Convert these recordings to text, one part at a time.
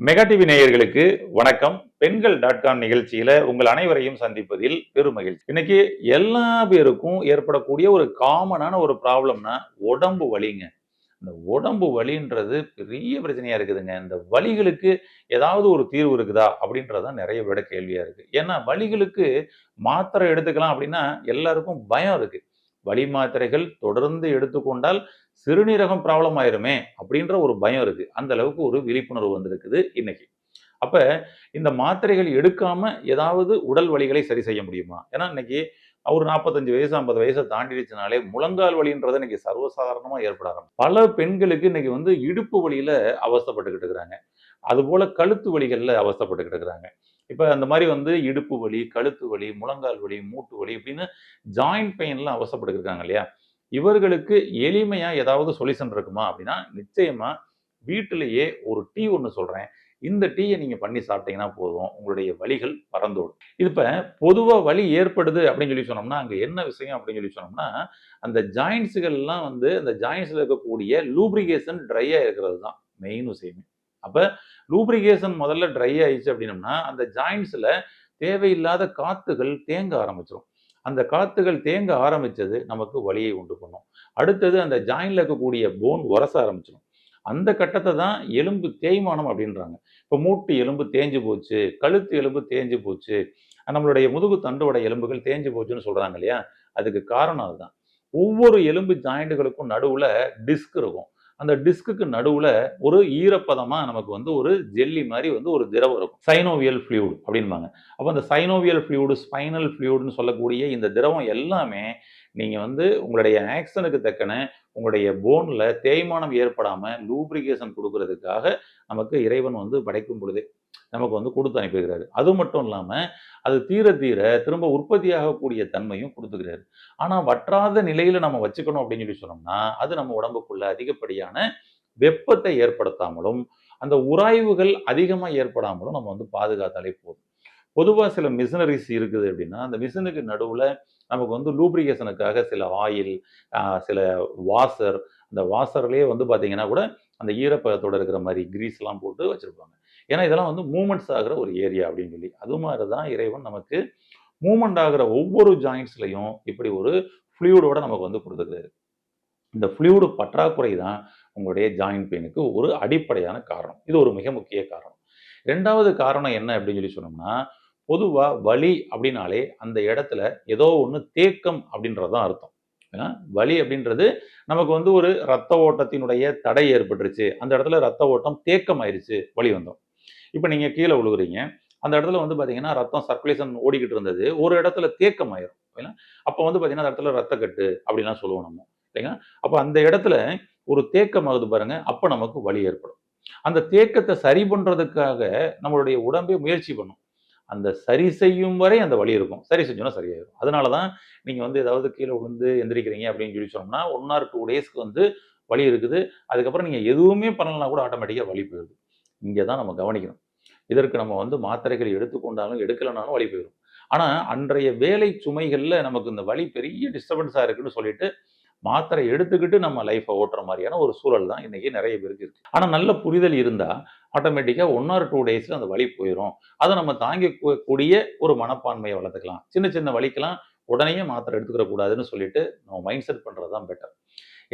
Mega TV நேயர்களுக்கு வணக்கம். பெண்கள் டாட் காம் நிகழ்ச்சியில உங்கள் அனைவரையும் சந்திப்பதில் பெருமகிழ்ச்சி இன்னைக்கு எல்லா பேருக்கும் ஏற்படக்கூடிய ஒரு காமனான ஒரு ப்ராப்ளம்னா உடம்பு வலிங்க. இந்த உடம்பு வலின்றது பெரிய பிரச்சனையா இருக்குதுங்க. இந்த வலிகளுக்கு ஏதாவது ஒரு தீர்வு இருக்குதா அப்படின்றதான் நிறைய விட கேள்வியா இருக்கு. ஏன்னா வலிகளுக்கு மாத்திரை எடுத்துக்கலாம் அப்படின்னா எல்லாருக்கும் பயம் இருக்கு. வலி மாத்திரைகள் தொடர்ந்து எடுத்துக்கொண்டால் சிறுநீரகம் ப்ராப்ளம் ஆயிருமே அப்படின்ற ஒரு பயம் இருக்கு. அந்த அளவுக்கு ஒரு விழிப்புணர்வு வந்திருக்குது இன்னைக்கு. அப்ப இந்த மாத்திரைகள் எடுக்காம ஏதாவது உடல் வலிகளை சரி செய்ய முடியுமா? ஏன்னா இன்னைக்கு ஒரு நாற்பத்தஞ்சு வயசு ஐம்பது வயசை தாண்டிடுச்சுனாலே முழங்கால் வலின்றது இன்னைக்கு சர்வசாதாரணமா ஏற்பட ஆரம்பிச்சு பல பெண்களுக்கு இன்னைக்கு வந்து இடுப்பு வலியில அவஸ்தைப்பட்டுக்கிட்டு இருக்கிறாங்க. அதுபோல் கழுத்து வழிகளில் அவஸ்தைப்பட்டுக்கிட்டு இருக்கிறாங்க. இப்போ அந்த மாதிரி வந்து இடுப்பு வலி கழுத்து வலி முழங்கால் வலி மூட்டு வலி இப்படின்னு ஜாயிண்ட் பெயின்லாம் அவஸ்தைப்பட்டு இல்லையா? இவர்களுக்கு எளிமையாக ஏதாவது சொல்யூஷன் இருக்குமா அப்படின்னா நிச்சயமாக வீட்டிலேயே ஒரு டீ ஒன்று சொல்கிறேன் இந்த டீயை நீங்கள் பண்ணி சாப்பிட்டீங்கன்னா போதும். உங்களுடைய வலிகள் பறந்தோடும். இது இப்போ பொதுவாக வலி ஏற்படுது அப்படின்னு சொல்லி சொன்னோம்னா அங்கே என்ன விஷயம் அப்படின்னு சொல்லி சொன்னோம்னா அந்த ஜாயின்ஸுகள்லாம் வந்து அந்த ஜாயின்ஸில் இருக்கக்கூடிய லூப்ரிகேஷன் ட்ரையாக இருக்கிறது தான் மெயின் விஷயமே. அப்போ லூப்ரிகேஷன் முதல்ல ட்ரை ஆயிடுச்சு அப்படின்னம்னா அந்த ஜாயின்ஸில் தேவையில்லாத காத்துகள் தேங்க ஆரம்பிச்சிடும் அந்த காத்துகள் தேங்க ஆரம்பிச்சது நமக்கு வலியை உண்டு பண்ணும். அடுத்தது அந்த ஜாயின்ல இருக்கக்கூடிய போன் உரச ஆரம்பிச்சிடும் அந்த கட்டத்தை தான் எலும்பு தேய்மானம் அப்படின்றாங்க. இப்போ மூட்டு எலும்பு தேஞ்சு போச்சு கழுத்து எலும்பு தேஞ்சு போச்சு நம்மளுடைய முதுகு தண்டோட எலும்புகள் தேஞ்சு போச்சுன்னு சொல்கிறாங்க இல்லையா? அதுக்கு காரணம் அதுதான். ஒவ்வொரு எலும்பு ஜாயிண்ட்டுகளுக்கும் நடுவில் டிஸ்க் இருக்கும். அந்த டிஸ்க்குக்கு நடுவுல ஒரு ஈரப்பதமா நமக்கு வந்து ஒரு ஜெல்லி மாதிரி வந்து ஒரு திரவம் இருக்கும். சைனோவியல் ஃப்ளூடு அப்படின்பாங்க. அப்போ அந்த சைனோவியல் ஃப்ளூயிடு ஸ்பைனல் ஃப்ளூடுன்னு சொல்லக்கூடிய இந்த திரவம் எல்லாமே நீங்க வந்து உங்களுடைய ஆக்சனுக்கு தக்கன உங்களுடைய போன்ல தேய்மானம் ஏற்படாம லூப்ரிகேஷன் கொடுக்கறதுக்காக நமக்கு இறைவன் வந்து படைக்கும் பொழுது. நமக்கு வந்து கொடுத்து அனுப்பியிருக்கிறாரு. அது மட்டும் இல்லாமல் அது தீர தீர திரும்ப உற்பத்தியாகக்கூடிய தன்மையும் கொடுத்துக்கிறாரு. ஆனால் வற்றாத நிலையில் நம்ம வச்சுக்கணும் அப்படின்னு சொல்லி சொன்னோம்னா அது நம்ம உடம்புக்குள்ள அதிகப்படியான வெப்பத்தை ஏற்படுத்தாமலும் அந்த உராய்வுகள் அதிகமாக ஏற்படாமலும் நம்ம வந்து பாதுகாத்தாலே போதும். பொதுவாக சில மிஷினரிஸ் இருக்குது அப்படின்னா அந்த மிஷினுக்கு நடுவில் நமக்கு வந்து லூப்ரிகேஷனுக்காக சில ஆயில் சில வாசர் அந்த வாசர்லேயே வந்து பார்த்தீங்கன்னா கூட அந்த ஈரப்பதத்தோடு இருக்கிற மாதிரி கிரீஸ்லாம் போட்டு வச்சுருப்பாங்க. ஏன்னா இதெல்லாம் வந்து மூமெண்ட்ஸ் ஆகிற ஒரு ஏரியா அப்படின்னு சொல்லி. அது மாதிரி தான் இறைவன் நமக்கு மூமெண்ட் ஆகிற ஒவ்வொரு ஜாயின்ஸ்லையும் இப்படி ஒரு ஃப்ளூயிடோட நமக்கு வந்து கொடுத்துக்கிறாரு. இந்த ஃப்ளூயிடு பற்றாக்குறை தான் உங்களுடைய ஜாயின்ட் பெயினுக்கு ஒரு அடிப்படையான காரணம். இது ஒரு மிக முக்கிய காரணம். ரெண்டாவது காரணம் என்ன அப்படின்னு சொல்லி சொன்னோம்னா பொதுவாக வலி அப்படின்னாலே அந்த இடத்துல ஏதோ ஒன்று தேக்கம் அப்படின்றது தான் அர்த்தம். ஏன்னா வலி அப்படின்றது நமக்கு வந்து ஒரு ரத்த ஓட்டத்தினுடைய தடை ஏற்பட்டுருச்சு. அந்த இடத்துல ரத்த ஓட்டம் தேக்கம் ஆயிடுச்சு வலி வந்தோம். இப்போ நீங்கள் கீழே விழுகுறீங்க. அந்த இடத்துல வந்து பார்த்தீங்கன்னா ரத்தம் சர்க்குலேஷன் ஓடிக்கிட்டு இருந்தது. ஒரு இடத்துல தேக்கம் ஆயிரும் இல்லைங்களா? அப்போ வந்து பார்த்தீங்கன்னா அந்த இடத்துல ரத்தக்கட்டு அப்படிலாம் சொல்லுவோம் நம்ம. இல்லைங்களா? அப்போ அந்த இடத்துல ஒரு தேக்கம் ஆகுது பாருங்க. அப்போ நமக்கு வலி ஏற்படும். அந்த தேக்கத்தை சரி பண்ணுறதுக்காக நம்மளுடைய உடம்பே முயற்சி பண்ணும். அந்த சரி செய்யும் வரை அந்த வலி இருக்கும். சரி செஞ்சோன்னா சரியாயிடும் அதனால தான் நீங்கள் வந்து ஏதாவது கீழே விழுந்து எந்திரிக்கிறீங்க அப்படின்னு சொல்லி சொன்னோம்னா ஒன் ஆர் டூ டேஸ்க்கு வந்து வலி இருக்குது. அதுக்கப்புறம் நீங்கள் எதுவுமே பண்ணலனா கூட ஆட்டோமேட்டிக்காக வலி போயிடுது. இங்கே தான் நம்ம கவனிக்கணும். இதற்கு நம்ம வந்து மாத்திரைகள் எடுத்துக்கொண்டாலும் எடுக்கலைனாலும் வழி போயிடும். ஆனால் அன்றைய வேலை சுமைகளில் நமக்கு இந்த வழி பெரிய டிஸ்டர்பன்ஸாக இருக்குன்னு சொல்லிட்டு மாத்திரை எடுத்துக்கிட்டு நம்ம லைஃப்பை ஓட்டுற மாதிரியான ஒரு சூழல் தான் இன்றைக்கி நிறைய பேருக்கு இருக்குது ஆனால் நல்ல புரிதல் இருந்தால் ஆட்டோமேட்டிக்காக ஒன் ஆர் டூ டேஸில் அந்த வலி போயிடும் அதை நம்ம தாங்கிக்கூடிய ஒரு மனப்பான்மையை வளர்த்துக்கலாம். சின்ன சின்ன வலிக்கெல்லாம் உடனே மாத்திரை எடுத்துக்கிற கூடாதுன்னு சொல்லிட்டு நம்ம மைண்ட் செட் பண்ணுறது தான் பெட்டர்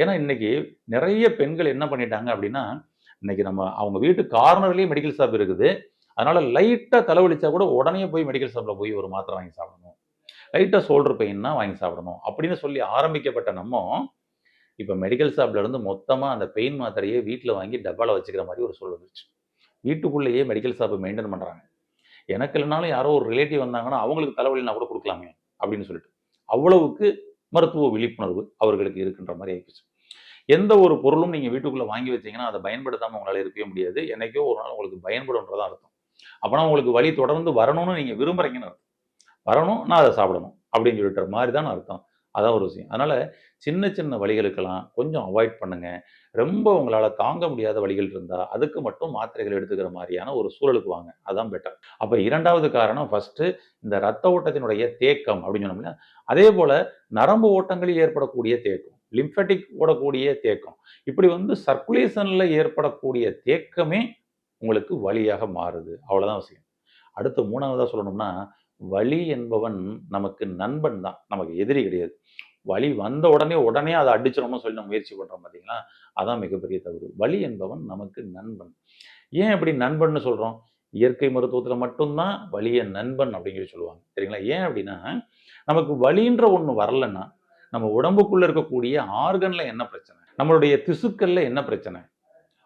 ஏன்னா இன்னைக்கு நிறைய பெண்கள் என்ன பண்ணிட்டாங்க அப்படின்னா இன்னைக்கு நம்ம அவங்க வீட்டு கார்னர்லேயே மெடிக்கல் ஷாப் இருக்குது. அதனால லைட்டாக தலைவலிச்சா கூட உடனே போய் மெடிக்கல் ஷாப்பில் போய் ஒரு மாத்திரை வாங்கி சாப்பிடணும். லைட்டாக ஷோல்டர் பெயின்னா வாங்கி சாப்பிடணும். அப்படின்னு சொல்லி ஆரம்பிக்கப்பட்ட நம்ம இப்போ மெடிக்கல் ஷாப்ல இருந்து மொத்தமாக அந்த பெயின் மாத்திரையே வீட்டில் வாங்கி டப்பாவில் வச்சுக்கிற மாதிரி ஒரு சூழல் வந்துச்சு வீட்டுக்குள்ளேயே மெடிக்கல் ஷாப்பை மெயின்டைன் பண்ணுறாங்க எனக்கு இல்லைனாலும் யாரோ ஒரு ரிலேட்டிவ் வந்தாங்கன்னா அவங்களுக்கு தலைவலினா கூட கொடுக்கலாமே அப்படின்னு சொல்லிட்டு அவ்வளவுக்கு மருத்துவ விழிப்புணர்வு அவர்களுக்கு இருக்கின்ற மாதிரி ஆயிடுச்சு எந்த ஒரு பொருளும் நீங்கள் வீட்டுக்குள்ளே வாங்கி வச்சீங்கன்னா அதை பயன்படுத்தாமல் உங்களால் இருக்கவே முடியாது. என்றைக்கோ ஒரு நாள் உங்களுக்கு பயன்படுன்றதான் அர்த்தம். அப்போனா உங்களுக்கு வழி தொடர்ந்து வரணும்னு நீங்கள் விரும்புகிறீங்கன்னு அர்த்தம். வரணும் நான் அதை சாப்பிடணும் அப்படின்னு சொல்லிட்டு மாதிரி தான் அர்த்தம். அதான் ஒரு விஷயம். அதனால் சின்ன சின்ன வழிகளுக்கெல்லாம் கொஞ்சம் அவாய்ட் பண்ணுங்கள் ரொம்ப உங்களால் தாங்க முடியாத வழிகள் இருந்தால் அதுக்கு மட்டும் மாத்திரைகள் எடுத்துக்கிற மாதிரியான ஒரு சூழலுக்கு வாங்க. அதான் பெட்டர் அப்போ இரண்டாவது காரணம் ஃபஸ்ட்டு இந்த ரத்த ஓட்டத்தினுடைய தேக்கம் அப்படின்னு சொன்னோம்னா அதே போல் நரம்பு ஓட்டங்களில் ஏற்படக்கூடிய தேக்கம். லிம்ஃபெட்டிக் ஓடக்கூடிய தேக்கம். இப்படி வந்து சர்க்குலேஷனில் ஏற்படக்கூடிய தேக்கமே உங்களுக்கு வலியாக மாறுது. அவ்வளோதான் விஷயம். அடுத்து மூணாவதாக சொல்லணும்னா வலி என்பவன் நமக்கு நண்பன் தான். நமக்கு எதிரி கிடையாது. வலி வந்த உடனே உடனே அதை அடிச்சிடணும்னு சொல்லி நம்ம முயற்சி பண்ணுறோம் பார்த்தீங்களா அதான் மிகப்பெரிய தவறு. வலி என்பவன் நமக்கு நண்பன். ஏன் இப்படி நண்பன்னு சொல்கிறோம் இயற்கை மருத்துவத்தில் மட்டும்தான் வலிய நண்பன் அப்படிங்கிற சொல்லுவாங்க. சரிங்களா? ஏன் அப்படின்னா நமக்கு வலின்ற ஒன்று வரலன்னா நம்ம உடம்புக்குள்ளே இருக்கக்கூடிய ஆர்கனில் என்ன பிரச்சனை? நம்மளுடைய திசுக்களில் என்ன பிரச்சனை?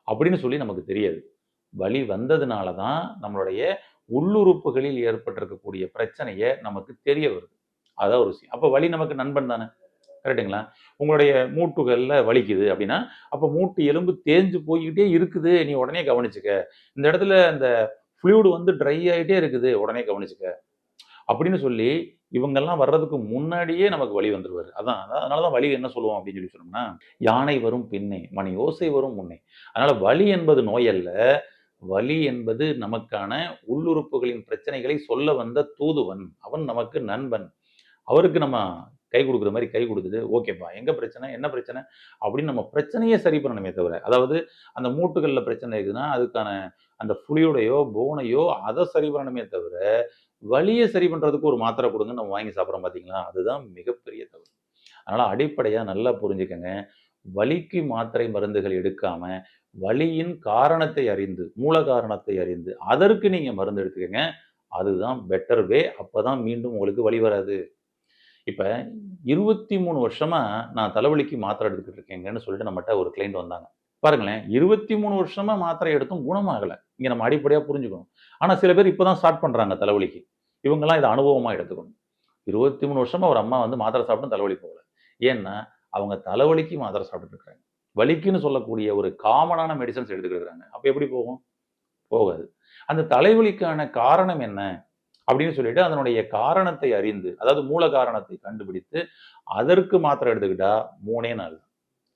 அப்படின்னு சொல்லி நமக்கு தெரியாது. வலி வந்ததுனால தான் நம்மளுடைய உள்ளுறுப்புகளில் ஏற்பட்டிருக்கக்கூடிய பிரச்சனையை நமக்கு தெரிய வருது. அதான் ஒரு விஷயம். அப்போ வலி நமக்கு நண்பன் தானே? கரெக்டுங்களா உங்களுடைய மூட்டுகளில் வலிக்குது அப்படின்னா அப்போ மூட்டு எலும்பு தேஞ்சு போய்கிட்டே இருக்குது. நீ உடனே கவனிச்சுக்க. இந்த இடத்துல இந்த ஃப்ளூடு வந்து ட்ரை ஆகிட்டே இருக்குது. உடனே கவனிச்சுக்க. அப்படின்னு சொல்லி இவங்கெல்லாம் வர்றதுக்கு முன்னாடியே நமக்கு வழி வந்துடுவார் அதான் அதனால தான் வழி என்ன சொல்லுவோம் அப்படின்னு சொல்லி சொன்னோம்னா யானை வரும் பின்னே மணி ஓசை வரும் முன்னே. அதனால் வலி என்பது நோயல்ல வலி என்பது நமக்கான உள்ளுறுப்புகளின் பிரச்சனைகளை சொல்ல வந்த தூதுவன். அவன் நமக்கு நண்பன். அவருக்கு நம்ம கை கொடுக்குற மாதிரி கை கொடுக்குது. ஓகேப்பா எங்கே பிரச்சனை? என்ன பிரச்சனை? அப்படின்னு நம்ம பிரச்சனையே சரி பண்ணணுமே தவிர அதாவது அந்த மூட்டுகளில் பிரச்சனை இருக்குதுன்னா அதுக்கான அந்த புளியோடையோ போனையோ அதை சரி பண்ணணுமே தவிர வலியை சரி பண்ணுறதுக்கு ஒரு மாத்திரை கொடுங்க நம்ம வாங்கி சாப்பிட்றோம் பார்த்தீங்களா அதுதான் மிகப்பெரிய தவறு. அதனால் அடிப்படையாக நல்லா புரிஞ்சுக்கங்க. வலிக்கு மாத்திரை மருந்துகள் எடுக்காமல் வலியின் காரணத்தை அறிந்து மூல காரணத்தை அறிந்து அதற்கு நீங்கள் மருந்து எடுத்துக்கங்க. அதுதான் பெட்டர் வே அப்பதான் மீண்டும் உங்களுக்கு வழி வராது. இப்போ இருபத்தி மூணு வருஷமாக நான் தலைவலிக்கு மாத்திரை எடுத்துக்கிட்டு இருக்கேங்கன்னு சொல்லிட்டு நம்மகிட்ட ஒரு கிளைண்ட் வந்தாங்க. பாருங்களேன் இருபத்தி மூணு வருஷமாக மாத்திரை எடுத்தும் குணமாகலை. இங்கே நம்ம அடிப்படையாக புரிஞ்சுக்கணும். ஆனால் சில பேர் இப்பதான் ஸ்டார்ட் பண்ணுறாங்க தலைவலிக்கு. இவங்கெல்லாம் இதை அனுபவமாக எடுத்துக்கணும். இருபத்தி மூணு வருஷமாக ஒரு அம்மா வந்து மாத்திரை சாப்பிட்டு தலைவலி போகல. ஏன்னா அவங்க தலைவலிக்கு மாத்திரை சாப்பிட்டுருக்காங்க வலிக்குன்னு சொல்லக்கூடிய ஒரு காமனான மெடிசன்ஸ் எடுத்துக்கிட்டு இருக்கிறாங்க அப்போ எப்படி போகும்? போகாது. அந்த தலைவலிக்கான காரணம் என்ன? அப்படின்னு சொல்லிட்டு அதனுடைய காரணத்தை அறிந்து அதாவது மூல காரணத்தை கண்டுபிடித்து அதற்கு மாத்திரை எடுத்துக்கிட்டா மூணே நாள்.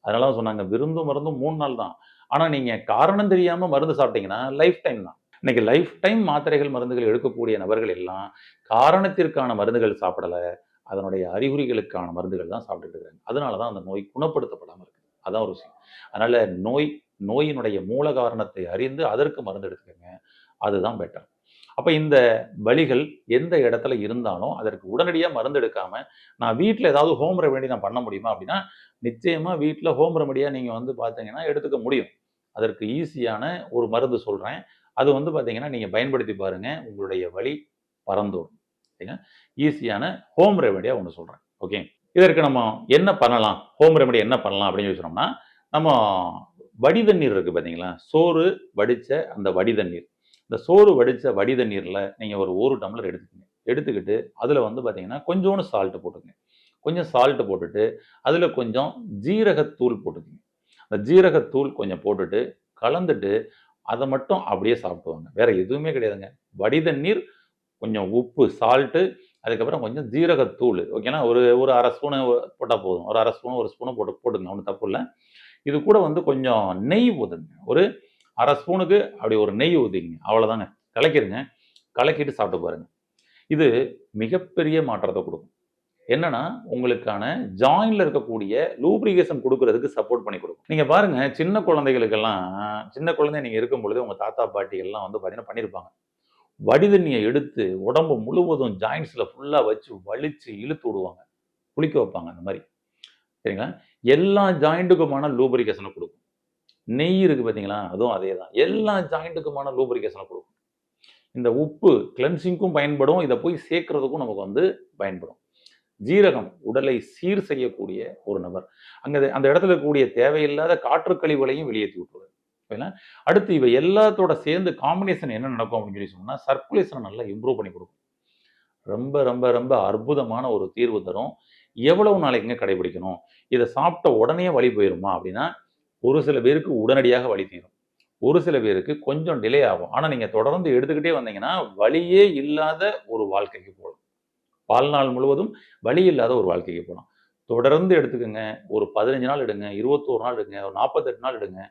அதனால தான் சொன்னாங்க விருந்தும் மருந்தும் மூணு நாள் தான். ஆனால் நீங்கள் காரணம் தெரியாமல் மருந்து சாப்பிட்டீங்கன்னா லைஃப் டைம் தான். இன்னைக்கு லைஃப் டைம் மாத்திரைகள் மருந்துகள் எடுக்கக்கூடிய நபர்கள் எல்லாம் காரணத்திற்கான மருந்துகள் சாப்பிடல அதனுடைய அறிகுறிகளுக்கான மருந்துகள் தான் சாப்பிட்டுட்டு இருக்காங்க. அதனால தான் அந்த நோய் குணப்படுத்தப்படாமல் இருக்குது அதான் ஒரு விஷயம். அதனால் நோய் நோயினுடைய மூல காரணத்தை அறிந்து அதற்கு மருந்து எடுத்துக்கோங்க. அதுதான் பெட்டர் அப்போ இந்த வலிகள் எந்த இடத்துல இருந்தாலும் அதற்கு உடனடியாக மருந்து எடுக்காமல் நான் வீட்டில் ஏதாவது ஹோம் ரெமெடி நான் பண்ண முடியுமா அப்படின்னா நிச்சயமாக வீட்டில் ஹோம் ரெமெடியாக நீங்கள் வந்து பார்த்தீங்கன்னா எடுத்துக்க முடியும். அதற்கு ஈஸியான ஒரு மருந்து சொல்கிறேன் அது வந்து பார்த்தீங்கன்னா நீங்கள் பயன்படுத்தி பாருங்கள் உங்களுடைய வழி பறந்தோடும். சரிங்க ஈஸியான ஹோம் ரெமெடியாக ஒன்று சொல்கிறேன் ஓகே? இதற்கு நம்ம என்ன பண்ணலாம்? ஹோம் ரெமெடி என்ன பண்ணலாம் அப்படின்னு சொல்லி சொன்னோம்னா நம்ம வடிதண்ணீர் இருக்குது பார்த்தீங்களா சோறு வடித்த அந்த வடிதண்ணீர். இந்த சோறு வடித்த வடி தண்ணீரில் நீங்கள் ஒரு ஒரு டம்ளர் எடுத்துக்கங்க. எடுத்துக்கிட்டு அதில் வந்து பார்த்தீங்கன்னா கொஞ்சோண்டு சால்ட்டு போட்டுக்கங்க. கொஞ்சம் சால்ட்டு போட்டுட்டு அதில் கொஞ்சம் ஜீரகத்தூள் போட்டுக்கங்க. அந்த ஜீரகத்தூள் கொஞ்சம் போட்டுட்டு கலந்துட்டு அதை மட்டும் அப்படியே சாப்பிடுவாங்க வேறு எதுவுமே கிடையாதுங்க. வடிதண்ணீர் கொஞ்சம் உப்பு சால்ட்டு அதுக்கப்புறம் கொஞ்சம் ஜீரகத்தூள். ஓகேனா ஒரு ஒரு அரை ஸ்பூனு போட்டால் போதும். ஒரு அரை ஸ்பூன் ஒரு ஸ்பூனை போட்டு போட்டுங்க ஒன்றும் தப்பு இல்லை. இது கூட வந்து கொஞ்சம் நெய் ஊதுங்க ஒரு அரை ஸ்பூனுக்கு அப்படி ஒரு நெய் ஊதிங்க அவ்வளோதாங்க கலக்கிடுங்க. கலக்கிட்டு சாப்பிட்டு பாருங்க. இது மிகப்பெரிய மாற்றத்தை கொடுக்கும். என்னன்னா உங்களுக்கான ஜாயின்ல இருக்கக்கூடிய லூப்ரிகேஷன் கொடுக்கறதுக்கு சப்போர்ட் பண்ணி கொடுக்கும். நீங்க பாருங்க சின்ன குழந்தைகளுக்கெல்லாம் சின்ன குழந்தை நீங்க இருக்கும் பொழுது உங்க தாத்தா பாட்டிகள்லாம் வந்து பார்த்தீங்கன்னா பண்ணியிருப்பாங்க வடிதண்ணியை எடுத்து உடம்பு முழுவதும் ஜாயின்ஸ்ல ஃபுல்லா வச்சு வலிச்சு இழுத்து விடுவாங்க. குளிக்க வைப்பாங்க அந்த மாதிரி. சரிங்களா? எல்லா ஜாயிண்ட்டுக்குமான லூப்ரிகேஷனை கொடுக்கும். நெய் இருக்குது பார்த்தீங்களா அதுவும் அதே தான் எல்லா ஜாயிண்ட்டுக்குமான லூப்ரிகேஷனை கொடுக்கும். இந்த உப்பு கிளென்சிங்க்கும் பயன்படும். இதை போய் சேர்க்கறதுக்கும் நமக்கு வந்து பயன்படும். ஜீரகம் உடலை சீர் செய்யக்கூடிய ஒரு நபர். அங்கே அந்த இடத்துல இருக்கக்கூடிய தேவையில்லாத காற்று கழிவுகளையும் வெளியேற்றி விட்டுருவார். அடுத்து இவை எல்லாத்தோட சேர்ந்து காம்பினேஷன் என்ன நடக்கும் அப்படின்னு சொல்லி சொன்னால் சர்க்குலேஷனை நல்லா இம்ப்ரூவ் பண்ணி கொடுக்கும். ரொம்ப ரொம்ப ரொம்ப அற்புதமான ஒரு தீர்வு தரும். எவ்வளவு நாளைக்குங்க கடைபிடிக்கணும்? இதை சாப்பிட்ட உடனே வழி போயிருமா அப்படின்னா ஒரு சில பேருக்கு உடனடியாக வழி தீரும். ஒரு சில பேருக்கு கொஞ்சம் டிலே ஆகும். ஆனால் நீங்கள் தொடர்ந்து எடுத்துக்கிட்டே வந்தீங்கன்னா வழியே இல்லாத ஒரு வாழ்க்கைக்கு போகலாம். வாழ்நாள் முழுவதும் வழி இல்லாத ஒரு வாழ்க்கைக்கு போகலாம். தொடர்ந்து எடுத்துக்கோங்க. ஒரு பதினஞ்சு நாள் எடுங்க. இருபத்தோரு நாள் எடுங்க. ஒரு நாற்பத்தெட்டு நாள் எடுங்க.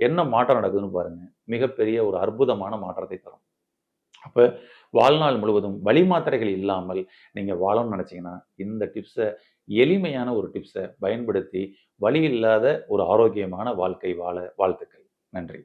என்ன மாற்றம் நடக்குதுன்னு பாருங்கள் மிகப்பெரிய ஒரு அற்புதமான மாற்றத்தை தரும். அப்போ வாழ்நாள் முழுவதும் வழி மாத்திரைகள் இல்லாமல் நீங்கள் வாழணும்னு நினச்சிங்கன்னா இந்த டிப்ஸை எளிமையான ஒரு டிப்ஸை பயன்படுத்தி வழி இல்லாத ஒரு ஆரோக்கியமான வாழ்க்கை வாழ வாழ்த்துக்கள். நன்றி.